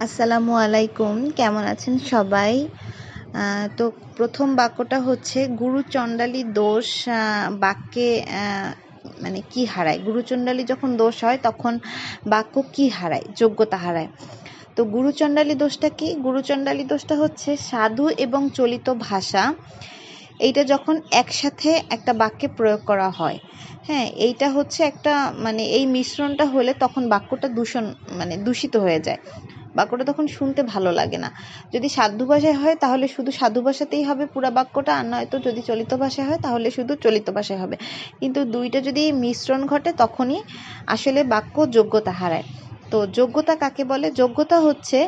আসসালামু আলাইকুম, কেমন আছেন সবাই? তো প্রথম বাক্যটা হচ্ছে গুরুচণ্ডালী দোষ বাক্যে মানে কি হারায়? গুরুচণ্ডালী যখন দোষ হয়, তখন বাক্য কি হারায়? যোগ্যতা হারায়। তো গুরুচণ্ডালী দোষটা কি? গুরুচণ্ডালী দোষটা হচ্ছে সাধু এবং চলিত ভাষা। এইটা যখন একসাথে একটা বাক্যে প্রয়োগ করা হয় হ্যাঁ এইটা হচ্ছে একটা মানে এই মিশ্রণটা হলে তখন বাক্যটা দূষণ মানে দূষিত হয়ে যায়। বাক্যটা তখন শুনতে ভালো লাগে না। যদি সাধু ভাষায় হয়, তাহলে শুধু সাধু ভাষাতেই হবে পুরা বাক্যটা, আর নয়তো যদি চলিত ভাষায় হয়, তাহলে শুধু চলিত ভাষায় হবে। কিন্তু দুইটা যদি মিশ্রণ ঘটে, তখনই আসলে বাক্য যোগ্যতা হারায়। তো যোগ্যতা কাকে বলে? যোগ্যতা হচ্ছে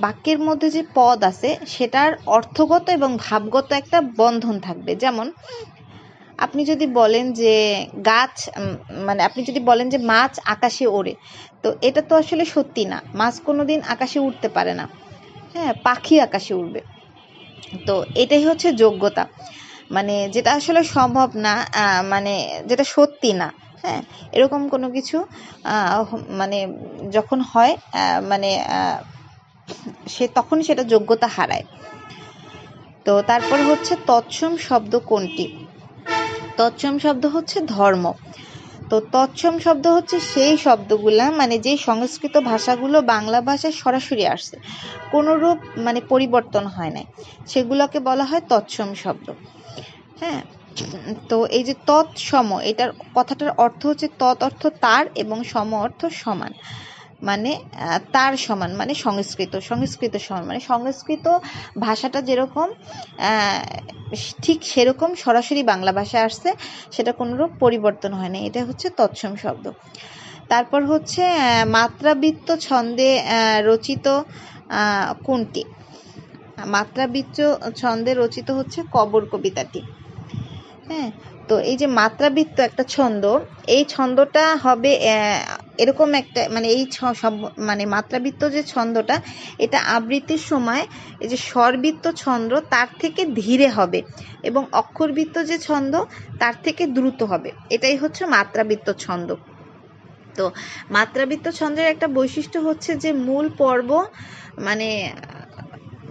বাক্যের মধ্যে যে পদ আছে, সেটার অর্থগত এবং ভাবগত একটা বন্ধন থাকবে। যেমন আপনি যদি বলেন যে গাছ মানে আপনি যদি বলেন যে মাছ আকাশে ওড়ে, তো এটা তো আসলে সত্যি না। মাছ কোনো দিন আকাশে উঠতে পারে না। হ্যাঁ পাখি আকাশে উড়বে। তো এটাই হচ্ছে যোগ্যতা। মানে যেটা আসলে সম্ভব না মানে যেটা সত্যি না হ্যাঁ এরকম কোনো কিছু মানে যখন হয় মানে সে তখন সেটা যোগ্যতা হারায়। তো তারপর হচ্ছে তৎসম শব্দ কোনটি? তৎসম শব্দ হচ্ছে ধর্ম। তো তৎসম শব্দ হচ্ছে সেই শব্দগুলা মানে যে সংস্কৃত ভাষাগুলো বাংলা ভাষায় সরাসরি আসছে কোনো রূপ মানে পরিবর্তন হয় নাই। সেগুলোকে বলা হয় তৎসম শব্দ। হ্যাঁ? তো এই যে তৎসম, এটার কথাটার অর্থ হচ্ছে তৎ অর্থ তার এবং সম অর্থ সমান। মানে তার সমান মানে সংস্কৃত সংস্কৃত সমান। মানে সংস্কৃত ভাষাটা যেরকম ঠিক সেরকম সরাসরি বাংলা ভাষায় আসছে, সেটা কোনোরূপ পরিবর্তন হয় না এটা হচ্ছে তৎসম শব্দ। তারপর হচ্ছে মাত্রাবৃত্ত ছন্দে রচিত কোনটি? মাত্রাবৃত্ত ছন্দে রচিত হচ্ছে কবর কবিতাটি। হ্যাঁ তো এই যে মাত্রাবৃত্ত একটা ছন্দ, এই ছন্দটা হবে এরকম একটা মানে এই ছ- সব মানে মাত্রাবৃত্ত যে ছন্দটা, এটা আবৃত্তির সময় এই যে স্বরবৃত্ত ছন্দ তার থেকে ধীরে হবে এবং অক্ষরবৃত্ত যে ছন্দ তার থেকে দ্রুত হবে। এটাই হচ্ছে মাত্রাবৃত্ত ছন্দ। তো মাত্রাবৃত্ত ছন্দের একটা বৈশিষ্ট্য হচ্ছে যে মূল পর্ব মানে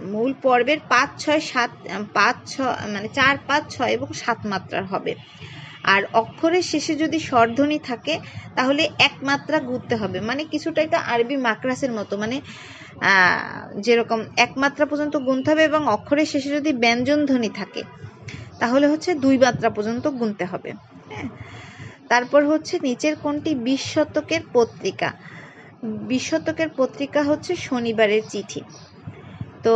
মূল পর্বের পাঁচ, ছয়, সাত, পাঁচ ছ মানে চার, পাঁচ, ছয় এবং সাত মাত্রার হবে। আর অক্ষরের শেষে যদি স্বরধ্বনি থাকে, তাহলে এক মাত্রা গুনতে হবে। মানে কিছুটা এটা আরবি মাকরাসের মতো মানে যেরকম এক মাত্রা পর্যন্ত গুনতে হবে এবং অক্ষরের শেষে যদি ব্যঞ্জন ধ্বনি থাকে, তাহলে হচ্ছে দুই মাত্রা পর্যন্ত গুনতে হবে। হ্যাঁ? তারপর হচ্ছে নিচের কোনটি? বিশ শতকের পত্রিকা। বিশ শতকের পত্রিকা হচ্ছে শনিবারের চিঠি। তো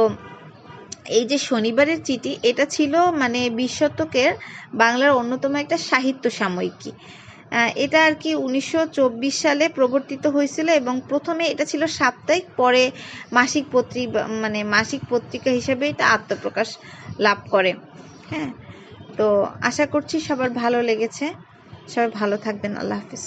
এই যে শনিবারের চিঠি, এটা ছিল মানে বিশ শতকের বাংলার অন্যতম একটা সাহিত্য সাময়িকী। এটা আর কি উনিশশো চব্বিশ সালে প্রবর্তিত হয়েছিল এবং প্রথমে এটা ছিল সাপ্তাহিক, পরে মাসিক পত্রিকা মানে মাসিক পত্রিকা হিসেবে এটা আত্মপ্রকাশ লাভ করে। হ্যাঁ তো আশা করছি সবার ভালো লেগেছে। সবাই ভালো থাকবেন, আল্লাহ হাফিজ।